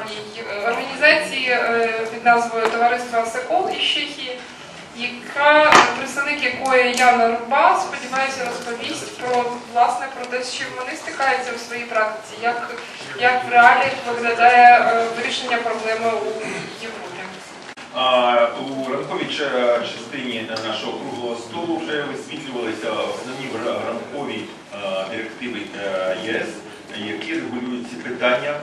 компаній, е, організації е, під назвою Товариство Сокол із Чехії, яка представник якої Яна Руба, сподіваюся, розповість про власне про те, чим вони стикаються у своїй практиці, як, як в реаліях виглядає е, вирішення проблеми у Європі. У ранковій частині нашого круглого столу вже висвітлювалися основні ра- ранкові директиви е, ЄС, які регулюють ці питання.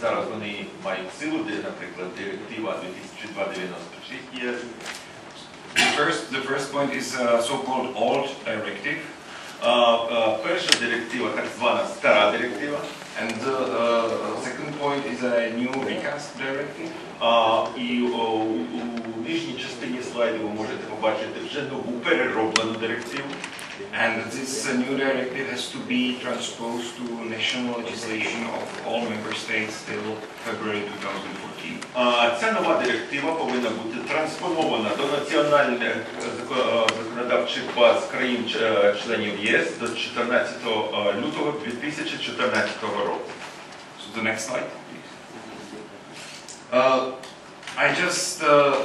Зараз вони мають силу, де, наприклад, директива 2296 ЄС. The first, point is uh, so-called old directive, а, Перша директива, так звана стара директива. and the second point is a new recast directive. І у нижній частині слайду ви можете побачити вже нову перероблену директиву. And this uh, new directive has to be transposed to national legislation of all member states till February 2014. А, Ця нова директива повинна бути транспонована до національних е, зако- е, законодавчих баз країн-членів ЄС до 14 лютого 2014 року. So the next slide, please. Uh, I just uh,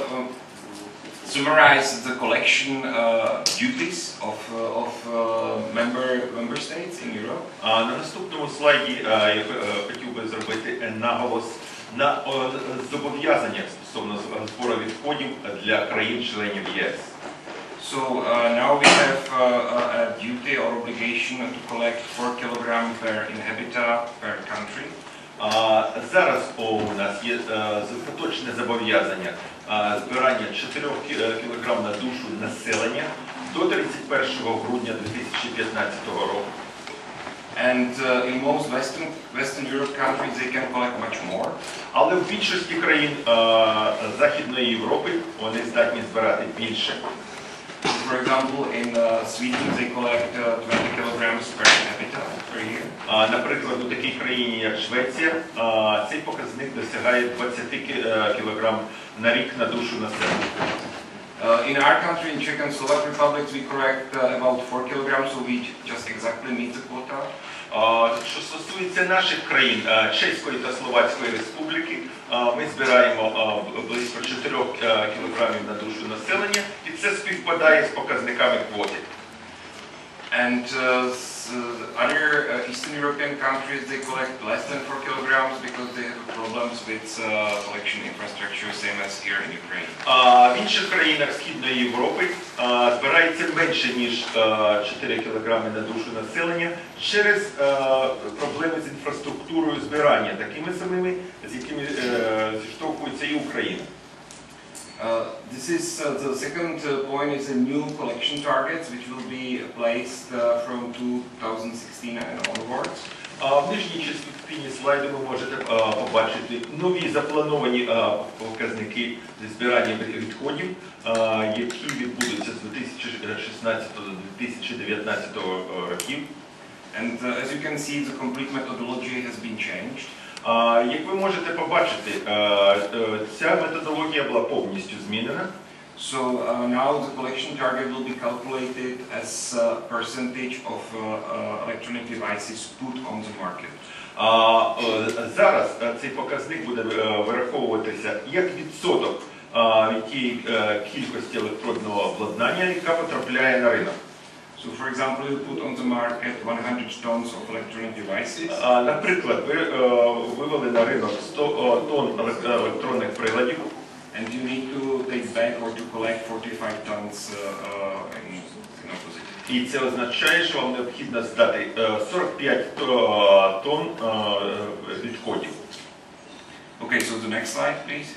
uh, summarized the collection uh, duties of, uh, of uh, member, member states in Europe. А на наступному слайді е, я е, хотів би зробити е, наголос на е, зобов'язання стосовно збору відходів для країн-членів ЄС. So uh, now we have uh, a duty or obligation to collect 4 kilogram per inhabitant per country. А, Зараз у нас є е, остаточне зобов'язання е, збирання 4 кг на душу населення до 31 грудня 2015 року. And uh, in most Western, Western Europe countries, they can collect much more. Але в більшості країн е, Західної Європи вони здатні збирати більше. For example, in uh, Sweden, they collect uh, 20 kilograms per А, Наприклад, у такій країні, як Швеція, цей показник досягає 20 кг на рік на душу населення. Uh, in our country, in Czech and Slovak republics, we collect uh, about 4 kilograms, so we just exactly meet the quota. А, Що стосується наших країн, а, Чеської та Словацької республіки, а, ми збираємо а, близько 4 кг на душу населення, і це співпадає з показниками квоти. And uh, other uh, Eastern European countries, they collect less than 4 kilograms because they have problems with uh, collection infrastructure, same as here in Ukraine. В інших країнах Східної Європи збирається менше, ніж а, 4 кг на душу населення через проблеми з інфраструктурою збирання, такими самими, з якими е, зіштовхується і Україна. Uh, this is uh, the second uh, point is a new collection targets which will be placed uh, from 2016 and onwards. А в нижній частині слайду ви можете а, побачити нові заплановані а, показники зі збирання відходів, а, які відбудуться з 2016 до 2019 років. And uh, as you can see, the complete methodology has been changed. Як ви можете побачити, е, е, ця методологія була повністю змінена. So uh, now the collection target will be calculated as a percentage of uh, uh, electronic devices put on the market. А е, зараз цей показник буде вираховуватися як відсоток від тієї кількості електронного обладнання, яка потрапляє на ринок. So for example, you put on the market 100 tons of electronic devices. А, Наприклад, ви е, вивели на ринок 100 е, тонн елек- електронних приладів, And you need to take back or to collect 45 tons uh, uh, in, in opposite. і це означає, що вам необхідно здати е, 45 то- тонн е, відходів. Okay, so the next slide, please.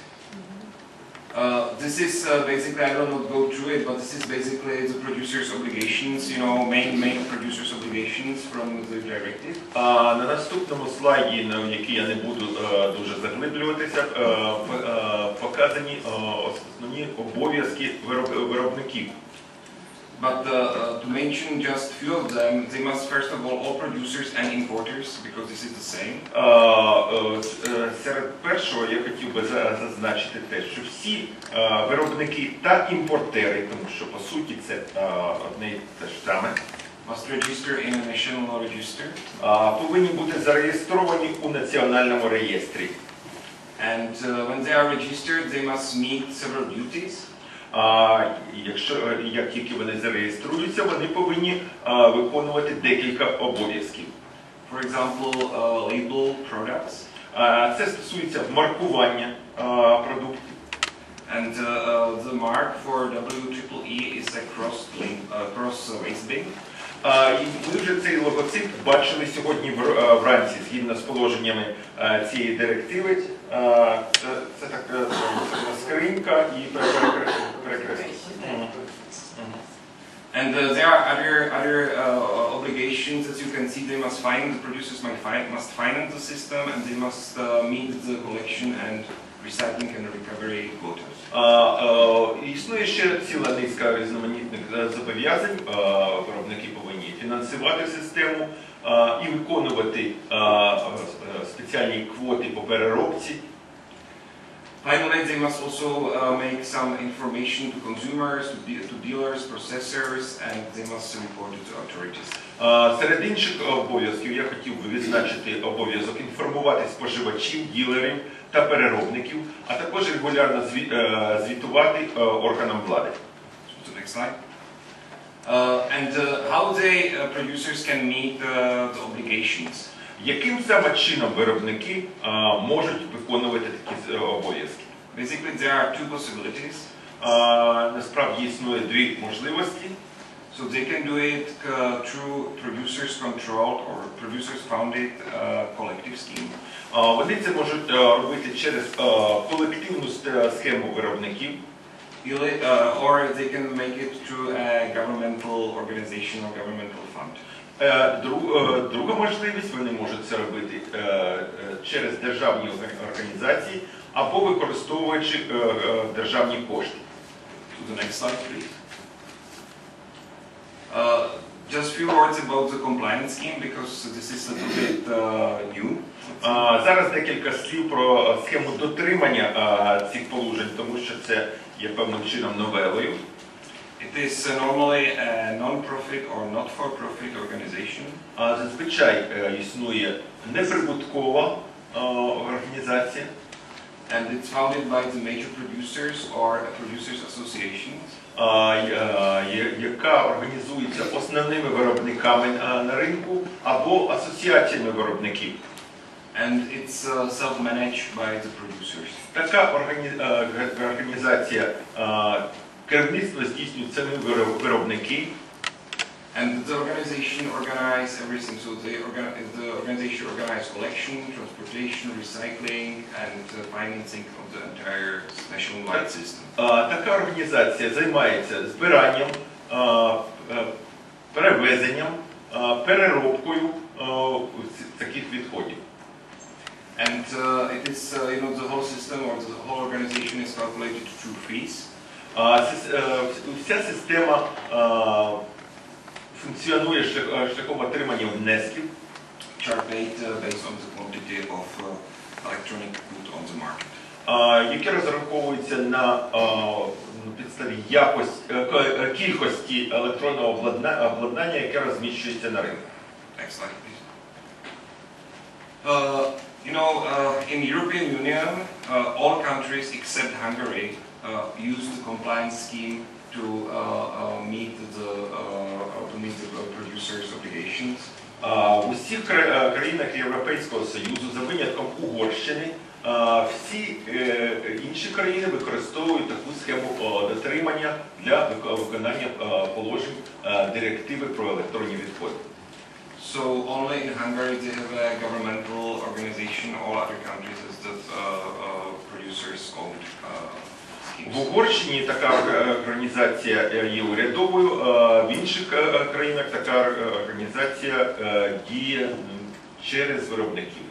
Uh, this is uh, basically, I will not go through it, but this is basically the producer's obligations, you know, main, main producer's obligations from the directive. А на наступному слайді, на який я не буду е, дуже заглиблюватися, е, е, показані е, основні обов'язки вироб- виробників. But uh, uh, to mention just few of them, they must first of all, all producers and importers, because this is the same, Е, е, е, Серед першого я хотів би зазначити те, що всі е, виробники та імпортери, тому що по суті це е, одне і те ж саме, must register in a national register. повинні бути зареєстровані у національному реєстрі. And uh, when they are registered, they must meet several duties. А якщо як тільки вони зареєструються, вони повинні а, виконувати декілька обов'язків. For example, uh, label products. А, Це стосується маркування а, продуктів. And uh, uh, the mark for WEEE is a cross link, uh, cross uh, race bin. Ми вже цей логотип бачили сьогодні вранці, згідно з положеннями цієї директиви. Це, це така це скринька і And uh, there are other other uh, obligations, as you can see. They must find the producers find must finance the system, and they must uh, meet the collection and recycling and recovery quotas. Е, Існує ще ціла низка різноманітних е, зобов'язань. Е, Виробники повинні фінансувати систему е, і виконувати е, е, спеціальні квоти по переробці. Finally, they must also uh, make some information to consumers, to, de- to dealers, processors, and they must report it to authorities. Е, Серед інших обов'язків я хотів би відзначити обов'язок інформувати споживачів, ділерів та переробників, а також регулярно е, звітувати е, органам влади. So next slide. Uh, and uh, how they uh, producers can meet uh, the obligations. Яким саме чином виробники можуть виконувати такі е, обов'язки? Basically, there are two possibilities. А, Насправді існує дві можливості. So they can do it uh, through producers controlled or producers founded uh, collective scheme. А, Вони це можуть е, робити через е, колективну с- схему виробників, Ili- uh, or they can make it through a governmental organization or governmental fund. Е, е, Друга можливість вони можуть це робити е, через державні організації або використовуючи державні кошти. To the next slide, please. Uh, just few words about the compliance scheme because this is a little bit uh, new. А, Зараз декілька слів про схему дотримання е, цих положень, тому що це є певним чином новелою. It is uh, normally a non-profit or not-for-profit organization. А Зазвичай е, існує неприбуткова е, організація, And it's founded by the major producers or producers associations. а, й- а, є- яка організується основними виробниками а, на ринку або асоціаціями виробників. And it's uh, self-managed by the producers. Така органі- е, г- організація а, керівництво здійснюють самі виро- виробники, And the organization organize everything. So they organ- the organization organize collection, transportation, recycling, and uh, financing of the entire nationwide system. А, Така організація займається збиранням, а, е, перевезенням, а, переробкою а, ц- таких відходів. And uh, it is, uh, you know, the whole system or the whole organization is calculated through fees. Е, Вся система функціонує е, шляхом отримання внесків, based on the quantity of electronic good on the market. які розраховуються на підставі якості, е, е, кількості електронного обладнання, яке розміщується на ринку. Next slide, please. Uh, you know, uh, in European Union, uh, all countries except Hungary use the compliance scheme to uh, uh, meet the uh, to meet the uh, producers' obligations. В усіх кра- е, країнах Європейського Союзу, за винятком Угорщини, всі е, інші країни використовують таку схему дотримання для виконання е, положень е, директиви про електронні відходи. So only in Hungary they have a governmental organization. All other countries is the uh, uh, producers-owned uh, В. Угорщині така е, організація е, є урядовою, а в інших е, країнах така е, організація е, діє через виробників.